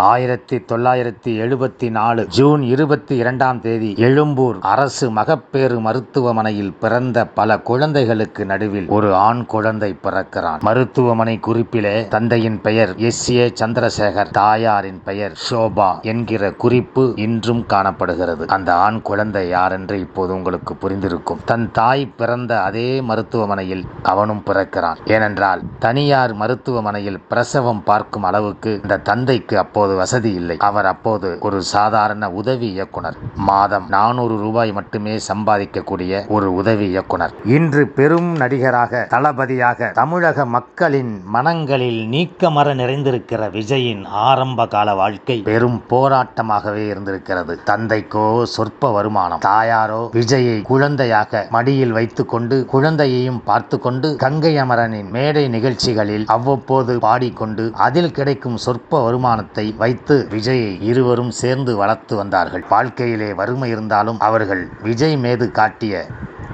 ஆயிரத்தி தொள்ளாயிரத்தி எழுபத்தி நாலு ஜூன் இருபத்தி இரண்டாம் தேதி எழும்பூர் அரசு மகப்பேறு மருத்துவமனையில் பிறந்த பல குழந்தைகளுக்கு நடுவில் ஒரு ஆண் குழந்தை பிறக்கிறான். மருத்துவமனை குறிப்பிலே தந்தையின் பெயர் எஸ். ஏ. சந்திரசேகர் தாயாரின் பெயர் ஷோபா என்கிற குறிப்பு இன்றும் காணப்படுகிறது. அந்த ஆண் குழந்தை யார் என்று இப்போது உங்களுக்கு புரிந்திருக்கும். தன் தாய் பிறந்த அதே மருத்துவமனையில் அவனும் பிறக்கிறான். ஏனென்றால் தனியார் மருத்துவமனையில் பிரசவம் பார்க்கும் அளவுக்கு இந்த தந்தைக்கு அப்போது வசதி இல்லை. அவர் அப்போது ஒரு சாதாரண உதவி இயக்குனர். மாதம் நானூறு ரூபாய் மட்டுமே சம்பாதிக்கக்கூடிய ஒரு உதவி இயக்குனர். இன்று பெரும் நடிகராக தளபதியாக தமிழக மக்களின் மனங்களில் நீக்கமர நிறைந்திருக்கிற விஜயின் ஆரம்ப கால வாழ்க்கை பெரும் போராட்டமாகவே இருந்திருக்கிறது. தந்தைக்கோ சொற்ப வருமானம். தாயாரோ விஜயை குழந்தையாக மடியில் வைத்துக்கொண்டு குழந்தையையும் பார்த்து கொண்டு கங்கை அமரனின் மேடை நிகழ்ச்சிகளில் அவ்வப்போது பாடிக்கொண்டு அதில் கிடைக்கும் சொற்ப வருமானத்தை வைத்து விஜயை இருவரும் சேர்ந்து வளர்த்து வந்தார்கள். வாழ்க்கையிலே வறுமை இருந்தாலும் அவர்கள் விஜய் மீது காட்டிய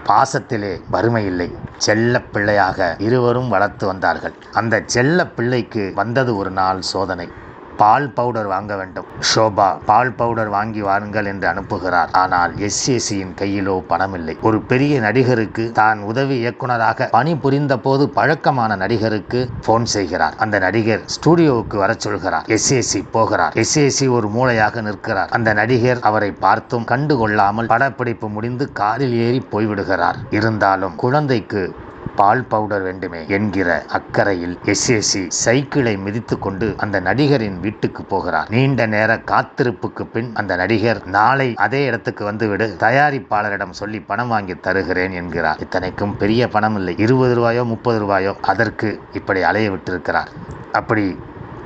பாசத்திலே வறுமை இல்லை. செல்ல பிள்ளையாக இருவரும் வளர்த்து வந்தார்கள். அந்த செல்ல பிள்ளைக்கு வந்தது ஒரு நாள் சோதனை. பால் பவுடர் வாங்க வேண்டும். ஷோபா பால் பவுடர் வாங்கி வாருங்கள் என்று அனுப்புகிறார். ஆனால் எஸ்ஏசியின் கையிலோ பணமில்லை. ஒரு பெரிய நடிகருக்கு தான் உதவி இயக்குனராக பணிபுரிந்த போது பழக்கமான நடிகருக்கு போன் செய்கிறார். அந்த நடிகர் ஸ்டூடியோவுக்கு வர சொல்கிறார். எஸ்ஏசி போகிறார். எஸ்ஏசி ஒரு மூளையாக நிற்கிறார். அந்த நடிகர் அவரை பார்த்தும் கண்டுகொள்ளாமல் படப்பிடிப்பு முடிந்து காரில் ஏறி போய்விடுகிறார். இருந்தாலும் குழந்தைக்கு பால் பவுடர் வேண்டுமே என்கிற அக்கறையில் எஸ்ஏசி சைக்கிளை மிதித்து கொண்டு அந்த நடிகரின் வீட்டுக்கு போகிறார். நீண்ட நேர காத்திருப்புக்கு பின் அந்த நடிகர் நாளை அதே இடத்துக்கு வந்துவிடு தயாரிப்பாளரிடம் சொல்லி பணம் வாங்கி தருகிறேன் என்கிறார். இத்தனைக்கும் பெரிய பணம் இல்லை. இருபது ரூபாயோ முப்பது ரூபாயோ அதற்கு இப்படி அலைய விட்டிருக்கிறார். அப்படி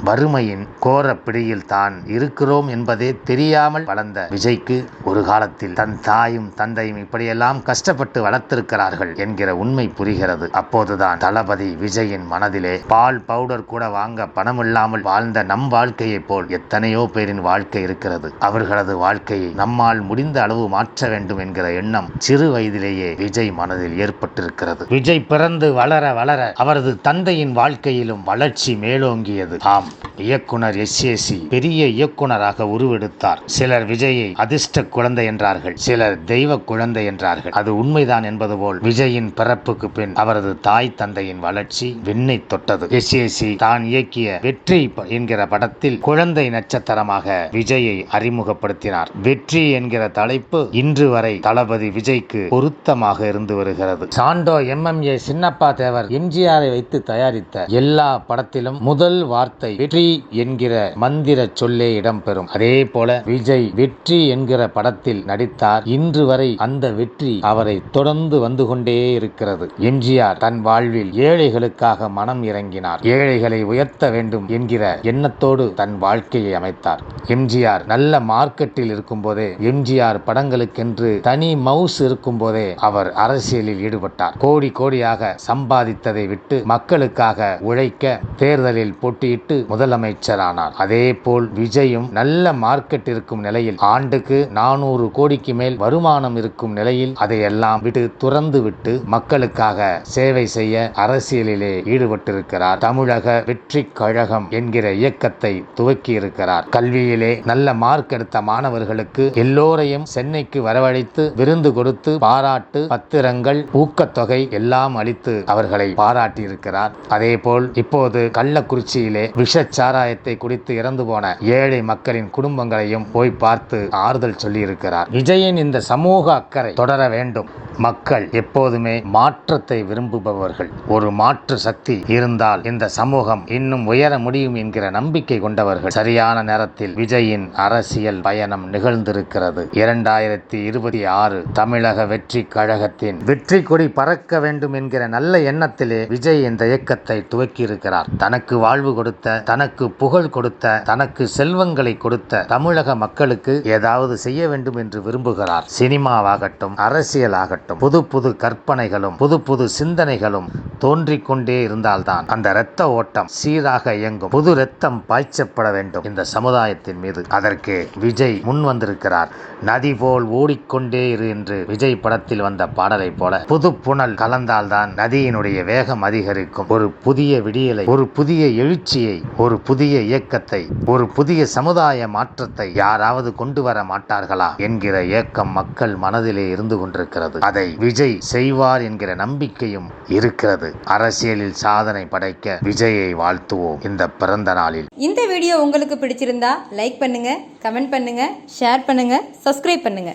வறுமையின் கோர பிடியில் தான் இருக்கிறோம் என்பதே தெரியாமல் வளர்ந்த விஜய்க்கு ஒரு காலத்தில் தன் தாயும் தந்தையும் இப்படியெல்லாம் கஷ்டப்பட்டு வளர்த்திருக்கிறார்கள் என்கிற உண்மை புரிகிறது. அப்போதுதான் தளபதி விஜயின் மனதிலே பால் பவுடர் கூட வாங்க பணமில்லாமல் வாழ்ந்த நம் வாழ்க்கையைப் போல் எத்தனையோ பேரின் வாழ்க்கை இருக்கிறது. அவர்களது வாழ்க்கையை நம்மால் முடிந்த அளவு மாற்ற வேண்டும் என்கிற எண்ணம் சிறு வயதிலேயே விஜய் மனதில் ஏற்பட்டிருக்கிறது. விஜய் பிறந்து வளர வளர அவரது தந்தையின் வாழ்க்கையிலும் வளர்ச்சி மேலோங்கியது. ஆம் இயக்குனர் எஸ் ஏசி பெரிய இயக்குனராக உருவெடுத்தார். சிலர் விஜயை அதிர்ஷ்ட குழந்தை என்றார்கள் சிலர் தெய்வ குழந்தை என்றார்கள். அது உண்மைதான் என்பது போல் விஜயின் பிறப்புக்கு பின் அவரது தாய் தந்தையின் வளர்ச்சி விண்ணை தொட்டது. எஸ் ஏசி தான் இயக்கிய வெற்றி என்கிற படத்தில் குழந்தை நட்சத்திரமாக விஜயை அறிமுகப்படுத்தினார். வெற்றி என்கிற தலைப்பு இன்று வரை தளபதி விஜய்க்கு பொருத்தமாக இருந்து வருகிறது. சாண்டோ எம்எம்ஏ சின்னப்பா தேவர் எம்ஜிஆரை வைத்து தயாரித்த எல்லா படத்திலும் முதல் வார்த்தை வெற்றி என்கிற மந்திர சொல்லே இடம்பெறும். அதே போல விஜய் வெற்றி என்கிற படத்தில் நடித்தார். இன்று வரை அந்த வெற்றி அவரை தொடர்ந்து வந்து கொண்டே இருக்கிறது. எம்ஜிஆர் தன் வாழ்வில் ஏழைகளுக்காக மனம் இறங்கினார். ஏழைகளை உயர்த்த வேண்டும் என்கிற எண்ணத்தோடு தன் வாழ்க்கையை அமைத்தார். எம்ஜிஆர் நல்ல மார்க்கெட்டில் இருக்கும்போதே எம்ஜிஆர் படங்களுக்கென்று தனி மவுஸ் இருக்கும்போதே அவர் அரசியலில் ஈடுபட்டார். கோடி கோடியாக சம்பாதித்ததை விட்டு மக்களுக்காக உழைக்க தேர்தலில் போட்டியிட்டு முதலமைச்சரானார். அதே போல் விஜயும் நல்ல மார்க்கெட் இருக்கும் நிலையில் ஆண்டுக்கு நானூறு கோடிக்கு மேல் வருமானம் இருக்கும் நிலையில் அதையெல்லாம் விட்டு துறந்து விட்டு மக்களுக்காக சேவை செய்ய அரசியலிலே ஈடுபட்டிருக்கிறார். தமிழக வெற்றி கழகம் என்கிற இயக்கத்தை துவக்கி இருக்கிறார் கல்வியிலே நல்ல மார்க் எடுத்த மாணவர்களுக்கு எல்லோரையும் சென்னைக்கு வரவழைத்து விருந்து கொடுத்து பாராட்டு பத்திரங்கள் ஊக்கத்தொகை எல்லாம் அளித்து அவர்களை பாராட்டியிருக்கிறார். அதேபோல் அதே போல் இப்போது கள்ளக்குறிச்சியிலே விஷ சாராயத்தை குடித்து இறந்து போன ஏழை மக்களின் குடும்பங்களையும் போய் பார்த்து ஆறுதல் சொல்லியிருக்கிறார். விஜயின் இந்த சமூக அக்கறை தொடர வேண்டும். மக்கள் எப்போதுமே மாற்றத்தை விரும்புபவர்கள். ஒரு மாற்று சக்தி இருந்தால் இந்த சமூகம் இன்னும் உயர முடியும் என்கிற நம்பிக்கை கொண்டவர்கள். சரியான நேரத்தில் விஜயின் அரசியல் பயணம் நிகழ்ந்திருக்கிறது. இரண்டாயிரத்தி இருபத்தி ஆறு தமிழக வெற்றி கழகத்தின் வெற்றி கொடி பறக்க வேண்டும் என்கிற நல்ல எண்ணத்திலே விஜய் இந்த இயக்கத்தை துவக்கியிருக்கிறார். தனக்கு வாழ்வு கொடுத்த தனக்கு புகழ் கொடுத்த தனக்கு செல்வங்களை கொடுத்த தமிழக மக்களுக்கு ஏதாவது செய்ய வேண்டும் என்று விரும்புகிறார். சினிமாவாகட்டும் அரசியலாகட்டும் புது புது கற்பனைகளும் புது புது சிந்தனைகளும் தோன்றிக்கொண்டே இருந்தால்தான் அந்த இரத்த ஓட்டம் சீராக இயங்கும் புது இரத்தம் பாய்ச்சப்பட வேண்டும் இந்த சமுதாயத்தின் மீது. அதற்கு விஜய் முன் வந்திருக்கிறார். நதி போல் ஓடிக்கொண்டே இரு என்று விஜய் படத்தில் வந்த பாடலை போல புது புனல் கலந்தால்தான் நதியினுடைய வேகம் அதிகரிக்கும். ஒரு புதிய விடியலை ஒரு புதிய எழுச்சியை ஒரு புதிய இயக்கத்தை ஒரு புதிய சமுதாய மாற்றத்தை யாராவது கொண்டு வர மாட்டார்களா என்கிற ஏக்கம் மக்கள் மனதிலே இருந்து கொண்டிருக்கிறது. அதை விஜய் செய்வார் என்கிற நம்பிக்கையும் இருக்கிறது. அரசியலில் சாதனை படைக்க விஜயை வாழ்த்துவோம் இந்த பிறந்த நாளில். இந்த வீடியோ உங்களுக்கு பிடிச்சிருந்தா லைக் பண்ணுங்க கமெண்ட் பண்ணுங்க ஷேர் பண்ணுங்க சப்ஸ்கிரைப் பண்ணுங்க.